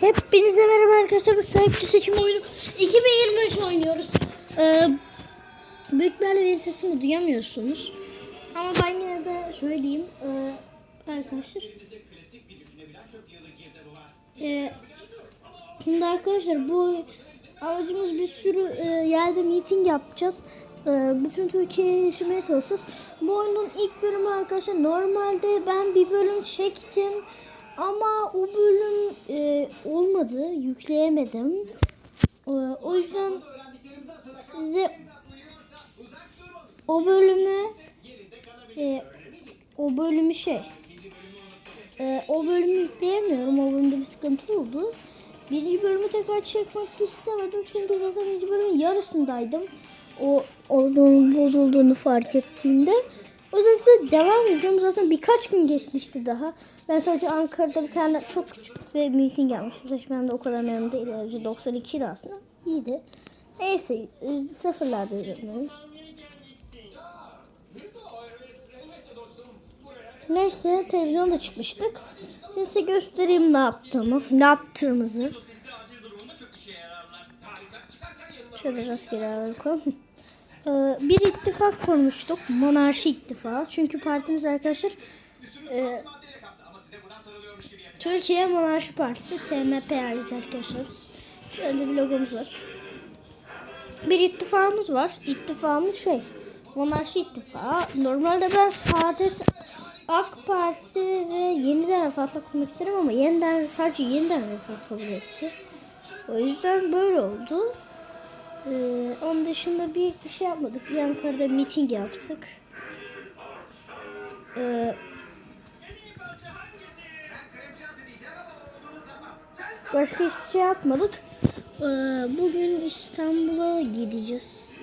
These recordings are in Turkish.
Hepinize merhaba arkadaşlar. Bu sahipçi seçim oyunu 2023 oynuyoruz. Ee, büyük ihtimalle benim sesimi duyamıyorsunuz. Ama ben yine de söyleyeyim. Ee, arkadaşlar. Ee, şimdi arkadaşlar bu amacımız bir sürü e, yerde meeting yapacağız. Ee, bütün Türkiye'ye yaşamaya çalışacağız. Bu oyunun ilk bölümü arkadaşlar normalde ben bir bölüm çektim. Ama o bölüm e, olmadı. Yükleyemedim. Ee, o yüzden size o bölümü e, o bölümü şey e, o bölümü yükleyemiyorum. O bölümde bir sıkıntı oldu. Birinci bölümü tekrar çekmek istemedim. Çünkü zaten birinci bölümün yarısındaydım. O olduğunun bozulduğunu fark ettiğimde. O yüzden devam edeceğim. Zaten birkaç gün geçmişti daha. Ben sadece Ankara'da bir tane çok küçük bir meeting yapmıştım. Saç ben de o kadar memnun değil. 92 idi aslında. İyiydi. Neyse sıfırlarda öğreniyoruz. Neyse televizyonda çıkmıştık. Size göstereyim ne yaptığımı. Ne yaptığımızı. Şöyle rastgele alalım. Ee, bir ittifak kurmuştuk. Monarşi ittifakı. Çünkü partimiz arkadaşlar e, Türkiye Monarşi Partisi TMP'yiz arkadaşlar. Şöyle bir logomuz var. Bir ittifakımız var. İttifakımız şey Monarşi ittifakı. Normalde ben Saadet AK Parti ve yeniden refahla kurmak isterim ama yeniden sadece yeniden refah kabul etti. O yüzden böyle oldu. Ee, onun dışında bir, şey yapmadık. Bir Ankara'da miting yaptık. Ee, başka hiçbir şey yapmadık. Ee, bugün İstanbul'a gideceğiz.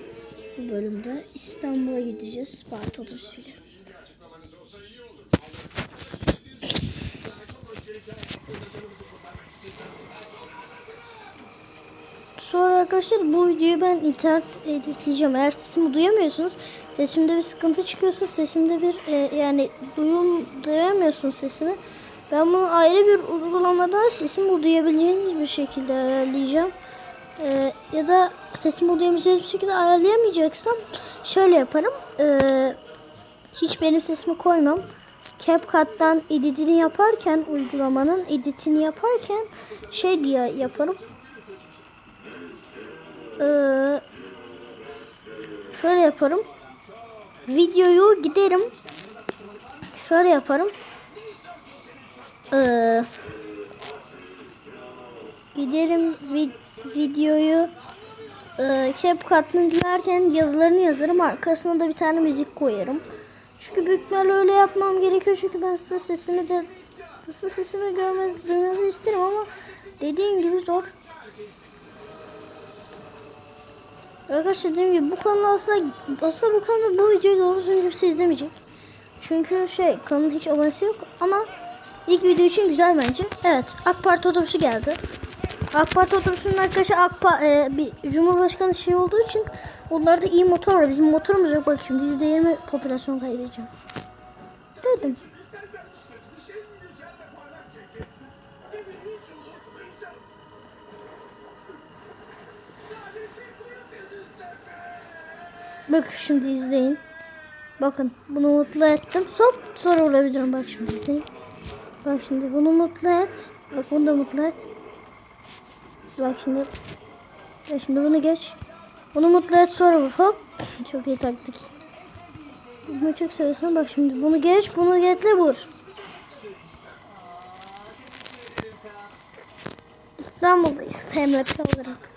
Bu bölümde İstanbul'a gideceğiz Sparta otobüsüyle. Arkadaşlar bu videoyu ben internet editleyeceğim. Eğer sesimi duyamıyorsunuz, sesimde bir sıkıntı çıkıyorsa sesimde bir e, yani duyum duyamıyorsunuz sesimi. Ben bunu ayrı bir uygulamada sesimi duyabileceğiniz bir şekilde ayarlayacağım. E, ya da sesimi duyabileceğiniz bir şekilde ayarlayamayacaksam şöyle yaparım. E, hiç benim sesimi koymam. CapCut'tan editini yaparken uygulamanın editini yaparken şey diye yaparım. Ee, şöyle yaparım. Videoyu giderim. Şöyle yaparım. Ee, giderim vid videoyu e, CapCut'ını dinlerken yazılarını yazarım. Arkasına da bir tane müzik koyarım. Çünkü büyük öyle yapmam gerekiyor. Çünkü ben size sesimi de size sesimi görmez, duymanızı isterim ama dediğim gibi zor. Arkadaşlar dediğim gibi bu kanal aslında, aslında bu kanal bu videoyu doğru düzgün kimse izlemeyecek. Çünkü şey kanalın hiç abonesi yok ama ilk video için güzel bence. Evet AK Parti otobüsü geldi. AK Parti otobüsünün arkadaşı AK pa e, bir Cumhurbaşkanı şey olduğu için onlarda iyi motor var. Bizim motorumuz yok bak şimdi %20 popülasyon kaybedeceğim. Dedim. Bak şimdi izleyin. Bakın bunu mutlu ettim. Hop sonra vurabilirim bak şimdi izleyin. Bak şimdi bunu mutlu et. Bak bunu da mutlu et. Bak şimdi. Bak şimdi bunu geç. Bunu mutlu et sonra vur. Hop. Çok iyi taktik. Bunu çok seviyorsan bak şimdi bunu geç. Bunu getle vur. İstanbul'dayız. TMP olarak.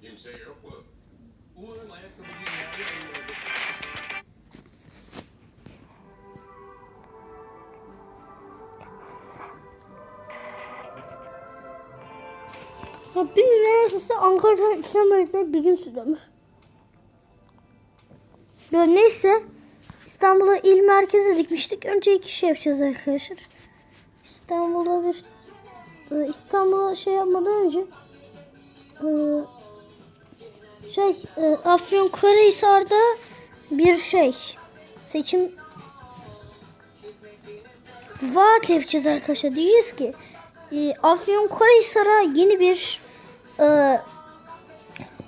Kimse yok mu? Umarım ayakkabıcı Ankara'dan İstanbul'a gitmek bir gün sürüyormuş. Ya neyse İstanbul'a il merkeze dikmiştik. Önce iki şey yapacağız arkadaşlar. İstanbul'da bir e, İstanbul'a şey yapmadan önce e, şey e, Afyonkarahisar'da bir şey seçim vaat yapacağız arkadaşlar. Diyeceğiz ki e, Afyonkarahisar'a yeni bir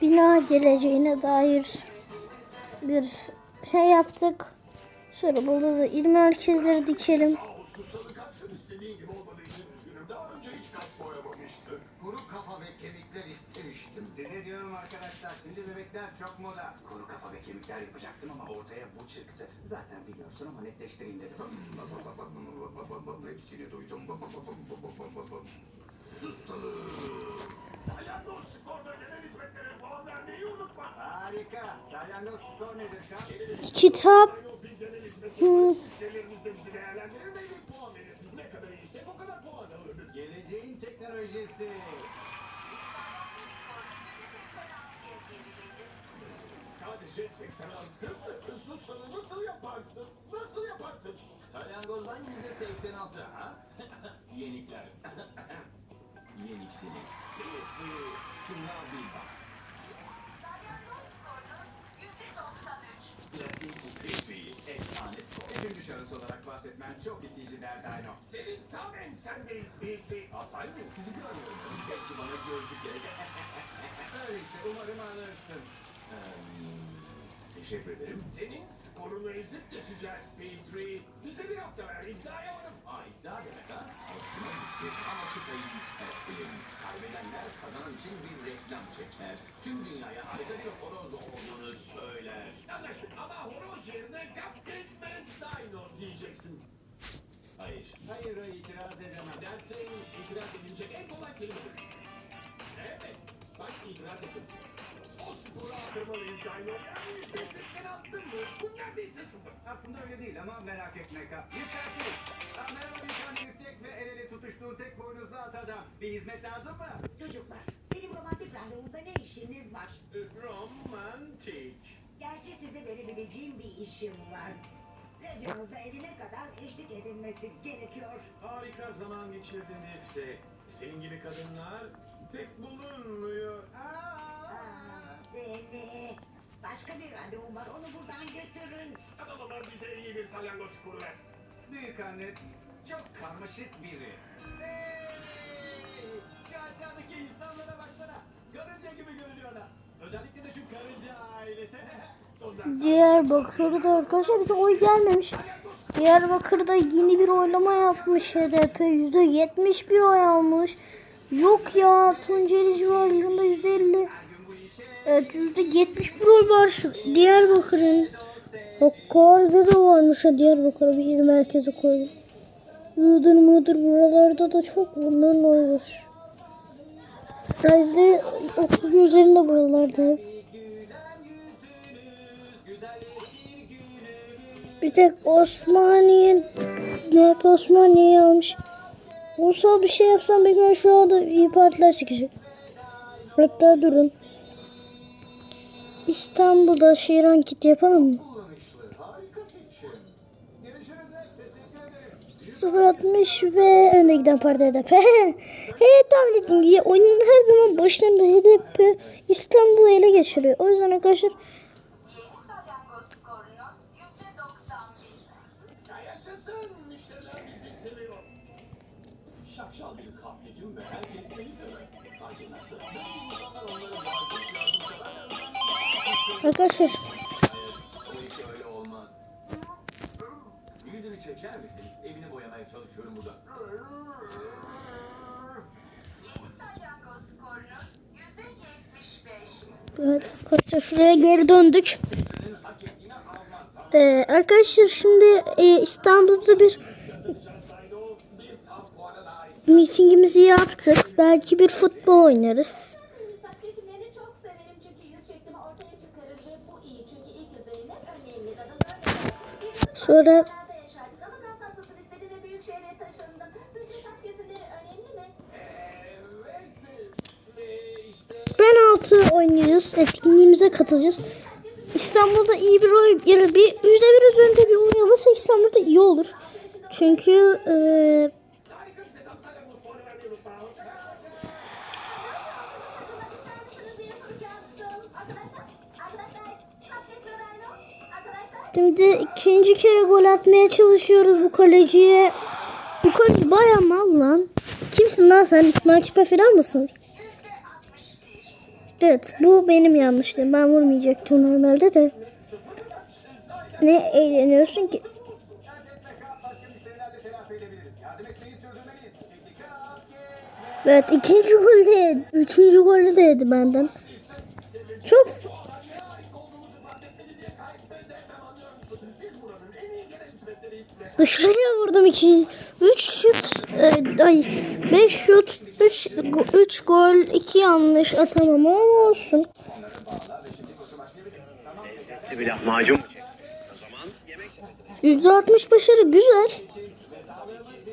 bina geleceğine dair bir şey yaptık. Sonra burada da il merkezleri dikelim. Kuru kafa ve kemikler istemiştim. Size diyorum arkadaşlar şimdi bebekler çok moda. Kuru kafa ve kemikler yapacaktım ama ortaya bu çıktı. Zaten biliyorsun ama netleştireyim dedim. Hepsini duydum. Salyangoz sporda genel hizmetlere puan vermeyi unutma. Harika. Salyangoz spor nedir? Kitap Müşterilerimiz de bizi değerlendirir ve bir puan verir. Ne kadar iyiysek o kadar puan alırız. Geleceğin teknolojisi. Sadece 86 sustalı nasıl yaparsın? Nasıl yaparsın? Salyangozdan yüzde 86 ha? Yenikler. Yeniksiniz. Peki, şuna bir bak. Plastik bu krizi, efsane spor. Ekibin dışarısı olarak bahsetmen çok itici Derdayno. Senin tam ensendeyiz Bilfi. Asay mı? Sizi görmüyorum. Belki bana gözlük gerek. Öyleyse umarım anlarsın. teşekkür ederim. Senin skorunu ezip geçeceğiz Petri. Bize bir hafta ver iddiaya varım. Aa iddia demek ha? Hoşuma gitti ama çıtayı istedim. Kaybedenler kazanan için bir reklam çeker. Tüm dünyaya harika bir horoz olduğunu Hayır. Hayır itiraz edemem. Dersin itiraz edilecek en kolay kelimedir. Evet. Bak itiraz ettim. O sporu attırmalıyız Dino. Yani sen attın mı? Bu neredeyse sıfır. Aslında öyle değil ama merak etme kap. Yükseltin. Ha, Merhaba bir tane yüksek ve el ele tutuştuğu tek boynuzlu at adam. Bir hizmet lazım mı? Çocuklar, benim romantik randevumda ne işiniz var? Romantik. Gerçi size verebileceğim bir işim var. Reginald'a evine kadar eşlik edilmesi gerekiyor. Harika zaman geçirdin hepsi. Senin gibi kadınlar pek bulunmuyor. Aa, seni. Başka bir randevum var, onu buradan götürün. Adamlar bize iyi bir salyangoz sporu ver. Büyük anne çok karmaşık biri. Şu aşağıdaki insanlara baksana. Karınca gibi görünüyorlar. Özellikle de şu karınca ailesi. Ondan Diyarbakır'da arkadaşlar bize oy gelmemiş. Diyarbakır'da yeni bir oylama yapmış HDP. %71 oy almış. Yok ya Tunceli civarlarında %50. Evet %71 oy var Diyarbakır'ın. Hakkari'de de varmış ha Diyarbakır'a bir il merkezi koydum. Iğdır mıdır buralarda da çok bunların oy var. Razde 30'un üzerinde buralarda hep. Bir tek Osmaniye hep Osmaniye'yi almış. Ulusal bir şey yapsam ben şu anda iyi partiler çıkacak. Hatta durun. İstanbul'da şehir anketi yapalım mı? kullanışlı. Harika seçim. Görüşürüz. Teşekkür ederim. 060 ve önde giden parti HDP. evet tahmin gibi oyunun her zaman başlarında HDP İstanbul'u ele geçiriyor. O yüzden arkadaşlar Şapşal bir kahvecim ve herkes beni sever. Acı nasıl? İnsanlar onları bağırtıp yardımsever. arkadaşlar O iş öyle olmaz. Yüzünü çeker misin? Evini boyamaya çalışıyorum burada. Yeni salyangoz skorunuz %75. evet, arkadaşlar şuraya geri döndük. Ee, arkadaşlar şimdi e, İstanbul'da bir mitingimizi yaptık. Belki bir futbol oynarız. Sonra işte penaltı oynayacağız. Etkinliğimize katılacağız. İstanbul'da iyi bir oy, yani bir yüzde bir üzerinde bir oy alırsa İstanbul'da iyi olur. Çünkü e, Şimdi ikinci kere gol atmaya çalışıyoruz bu kaleciye. Bu kaleci baya mal lan. Kimsin lan sen? İsmail Çipa falan mısın? Evet bu benim yanlışlığım. Ben vurmayacaktım normalde de. Ne eğleniyorsun ki? Evet ikinci golü de yedi. Üçüncü golü de yedi benden. Çok dışarıya vurdum iki. Üç şut. e, ay beş şut. Üç, üç gol. iki yanlış atamam ama olsun. Lezzetli bir. Yüzde altmış başarı güzel.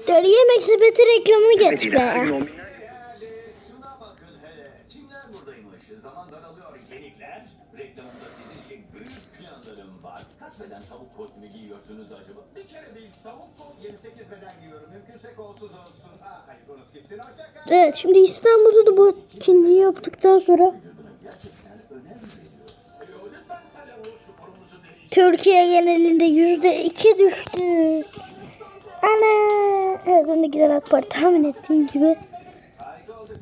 Yemek sepeti reklamını geç be. Giyiyorsunuz acaba? Bir kere değil tavuk kostümü 28 beden giyiyorum. Mümkünse kolsuz olsun. Ha, hayır unut gitsin. Hoşça kal. Evet şimdi İstanbul'da da bu etkinliği yaptıktan sonra. Türkiye genelinde yüzde iki düştü. Ana. Evet öndekiler AK Parti tahmin ettiğim gibi. Harika oldu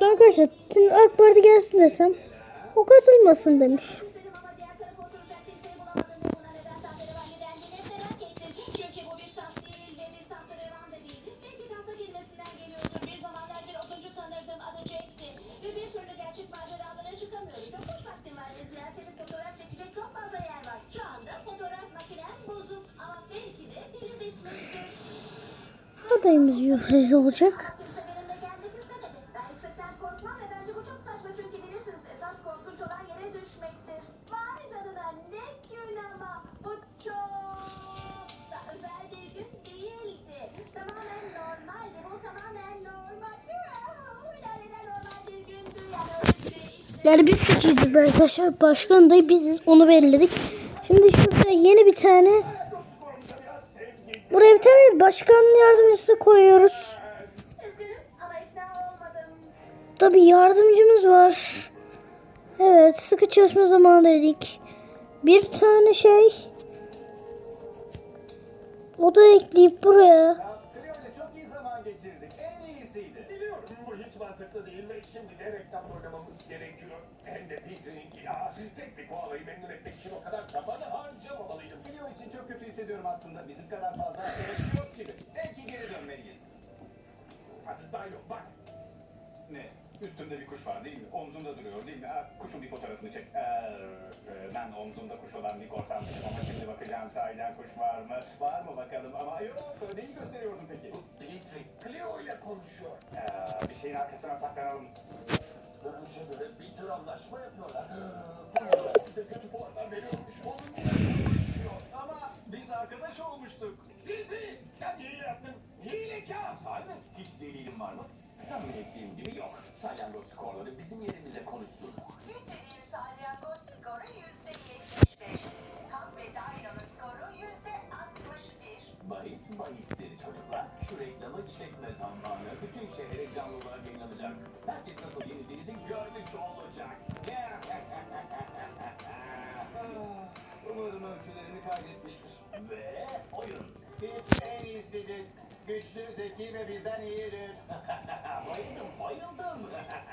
arkadaşlar şimdi AK Parti gelsin desem o katılmasın demiş. istedim ama diğer Yani biz sekiziz arkadaşlar. Başkan da biziz. Onu belirledik. Şimdi şurada yeni bir tane Buraya bir tane başkan yardımcısı koyuyoruz. Tabi yardımcımız var. Evet sıkı çalışma zamanı dedik. Bir tane şey. O da ekleyip buraya. Şimdi de reklam oynamamız gerekiyor. Hem de Peter'inki ya. Tek bir koalayı memnun etmek için o kadar da harcamamalıydım. Clio için çok kötü hissediyorum aslında. Bizim kadar fazla gerek yok gibi. Belki geri dönmeliyiz. Hadi Dino bak. Ne? Üstümde bir kuş var değil mi? Omzumda duruyor değil mi? Aa, kuşun bir fotoğrafını çek. Ee, e, ben omzumda kuş olan bir korsanmışım ama şimdi bakacağım sahiden kuş var mı? Var mı bakalım ama yok. Neyi gösteriyordun peki? Dimitri Cleo ile konuşuyor. Ee, bir şeyin arkasına saklanalım. Görünüşe göre bir tür anlaşma yapıyorlar. Bunlar size kötü puanlar veriyormuş. Onun konuşuyor. Ama biz arkadaş olmuştuk. Dimitri sen hile yaptın. Hilekar. Sahi mi? Hiç delilim var mı? Tahmin ettiğim gibi yok. Salyangoz skorları bizim yerimize konuşsun. Peter'in salyangoz skoru yüzde 75. Tam ve Dino'nun skoru yüzde 61. Bahis bahisleri çocuklar. Şu reklamı çekme zamanı. Bütün şehre canlı olarak yayınlanacak. Herkes nasıl yenildiğinizi görmüş olacak. Umarım ölçülerini kaydetmiştir. Ve oyun. Hiç en iyisidir. Güçlü, zeki ve bizden iyidir. bayıldım, bayıldım.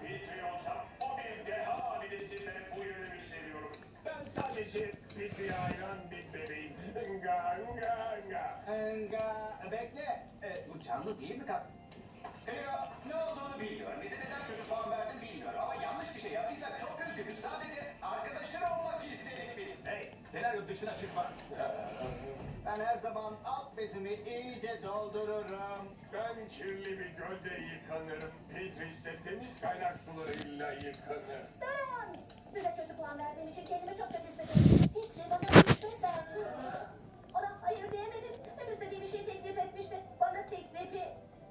Petri olsam. O bir deha abidesi ve bu yönümü seviyorum. Ben sadece Petri'ye hayran bir bebeğim. Nga nga nga. Enga, bekle. E, bu canlı değil mi kap? Cleo, ne olduğunu bilmiyorum. Bize neden kötü puan verdin bilmiyorum. Ama yanlış bir şey yaptıysak çok üzgünüm. Sadece arkadaşın olmak istedik biz. Hey, senaryo dışına çıkma. Ben her zaman bezimi iyice doldururum. Ben kirli bir gölde yıkanırım. Petri ise temiz kaynak sularıyla yıkanır. Durun! Size kötü puan verdiğim için kendimi çok kötü hissediyorum. Hiç şey bana rüşvet verdi. Ona hayır diyemedim. Hep istediği bir şey teklif etmişti. Bana teklifi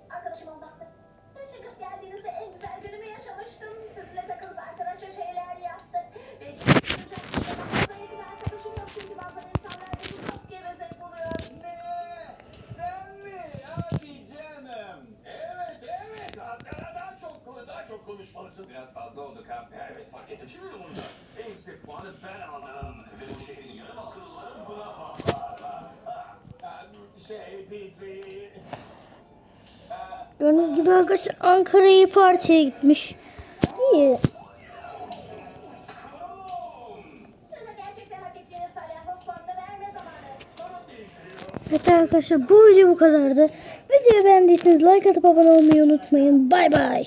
arkadaşım olmaktı. arkadaşlar Ankara'yı partiye gitmiş. İyi. Evet arkadaşlar bu video bu kadardı. Videoyu beğendiyseniz like atıp abone olmayı unutmayın. Bay bay.